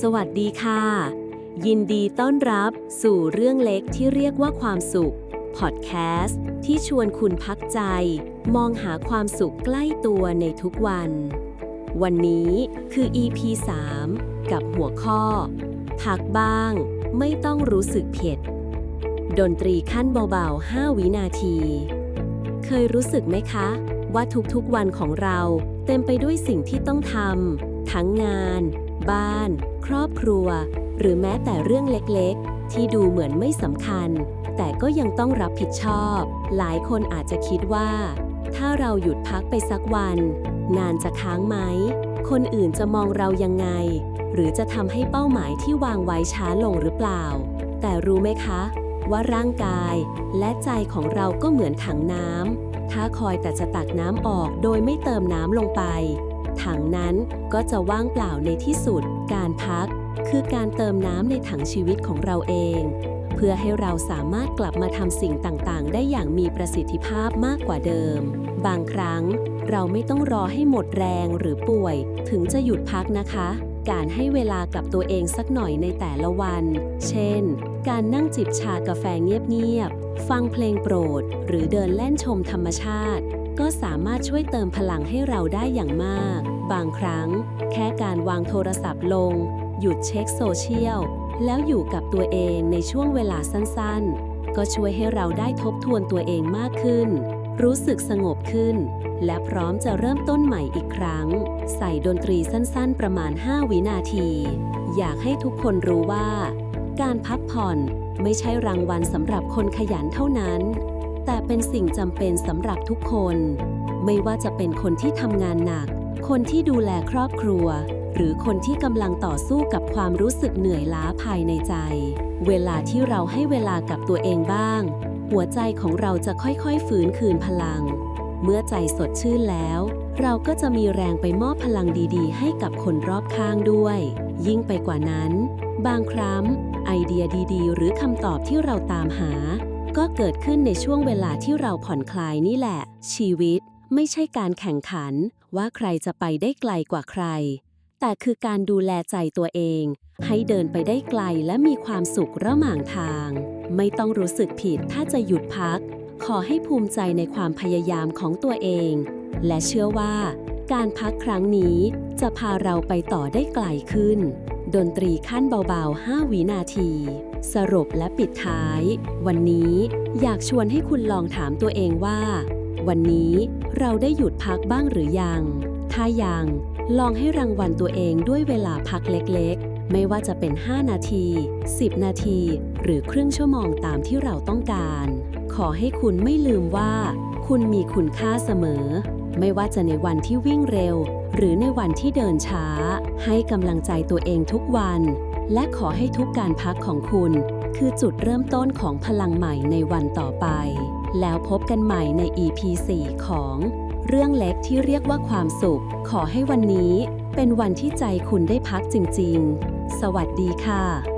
สวัสดีค่ะ ยินดีต้อนรับสู่เรื่องเล็กที่เรียกว่าความสุข พอดแคสต์ที่ชวนคุณพักใจ มองหาความสุขใกล้ตัวในทุกวัน วันนี้คือ EP 3 กับหัวข้อ พักบ้าง ไม่ต้องรู้สึกเผ็ด ดนตรีขั้นเบาๆ 5 วินาที เคยรู้สึกไหมคะ ว่าทุกๆวันของเราเต็มไปด้วยสิ่งที่ต้องทำทั้งงาน บ้าน ครอบครัว หรือแม้แต่เรื่องเล็กๆ ที่ดูเหมือนไม่สำคัญ แต่ก็ยังต้องรับผิดชอบ หลายคนอาจจะคิดว่า ถ้าเราหยุดพักไปสักวัน งานจะค้างไหม คนอื่นจะมองเรายังไง หรือจะทำให้เป้าหมายที่วางไว้ช้าลงหรือเปล่า แต่รู้ไหมคะ ว่าร่างกาย และใจของเราก็เหมือนถังน้ำถ้าคอยแต่จะตักน้ำออกโดยไม่เติมน้ำลงไป ถังนั้นก็จะว่างเปล่าในที่สุด การพัก คือการเติมน้ำในถังชีวิตของเราเอง เพื่อให้เราสามารถกลับมาทำสิ่งต่างๆ ได้อย่างมีประสิทธิภาพมากกว่าเดิม บางครั้งเราไม่ต้องรอให้หมดแรงหรือป่วย ถึงจะหยุดพักนะคะ การให้เวลากับตัวเองสักหน่อยในแต่ละวัน เช่น การนั่งจิบชากาแฟเงียบๆ ฟังเพลงโปรด หรือเดินเล่นชมธรรมชาติ ก็สามารถช่วยเติมพลังให้เราได้อย่างมาก บางครั้ง แค่การวางโทรศัพท์ลง หยุดเช็คโซเชียล แล้วอยู่กับตัวเองในช่วงเวลาสั้นๆ ก็ช่วยให้เราได้ทบทวนตัวเองมากขึ้น รู้สึกสงบขึ้น และพร้อมจะเริ่มต้นใหม่อีกครั้ง ใส่ดนตรีสั้นๆ ประมาณ 5 วินาที อยากให้ทุกคนรู้ว่า การพักผ่อนไม่ใช่รางวัลสำหรับคนขยันเท่านั้น แต่เป็นสิ่งจำเป็นสำหรับทุกคน ไม่ว่าจะเป็นคนที่ทำงานหนัก คนที่ดูแลครอบครัว หรือคนที่กำลังต่อสู้กับความรู้สึกเหนื่อยล้าภายในใจ เวลาที่เราให้เวลากับตัวเองบ้าง หัวใจของเราจะค่อยๆฟื้นคืนพลัง เมื่อใจสดชื่นแล้ว เราก็จะมีแรงไปมอบพลังดีๆ ให้กับคนรอบข้างด้วย ยิ่งไปกว่านั้น บางครั้งไอเดียดีๆ หรือคำตอบที่เราตามหา ก็เกิดขึ้นในช่วงเวลาที่เราผ่อนคลายนี่แหละ ชีวิต ไม่ใช่การแข่งขัน ว่าใครจะไปได้ไกลกว่าใคร แต่คือการดูแลใจตัวเอง ให้เดินไปได้ไกลและมีความสุขระหว่างทาง ไม่ต้องรู้สึกผิดถ้าจะหยุดพัก ขอให้ภูมิใจในความพยายามของตัวเอง และเชื่อว่า การพักครั้งนี้จะพาเราไปต่อได้ไกลขึ้น ดนตรีขั้นเบาๆ 5 วินาที สรุปและปิดท้าย วันนี้อยากชวนให้คุณลองถามตัวเองว่า วันนี้เราได้หยุดพักบ้างหรือยัง ถ้ายัง ลองให้รางวัลตัวเองด้วยเวลาพักเล็กๆ ไม่ว่าจะเป็น 5 นาที 10 นาที หรือครึ่งชั่วโมงตามที่เราต้องการ ขอให้คุณไม่ลืมว่า คุณมีคุณค่าเสมอ ไม่ว่าจะในวันที่วิ่งเร็ว หรือในวันที่เดินช้า ให้กำลังใจตัวเองทุกวัน และขอให้ทุกการพักของคุณ คือจุดเริ่มต้นของพลังใหม่ในวันต่อไป แล้วพบกันใหม่ใน EP 4 ของ เรื่องเล็กที่เรียกว่าความสุข ขอให้วันนี้เป็นวันที่ใจคุณได้พักจริง ๆ สวัสดีค่ะ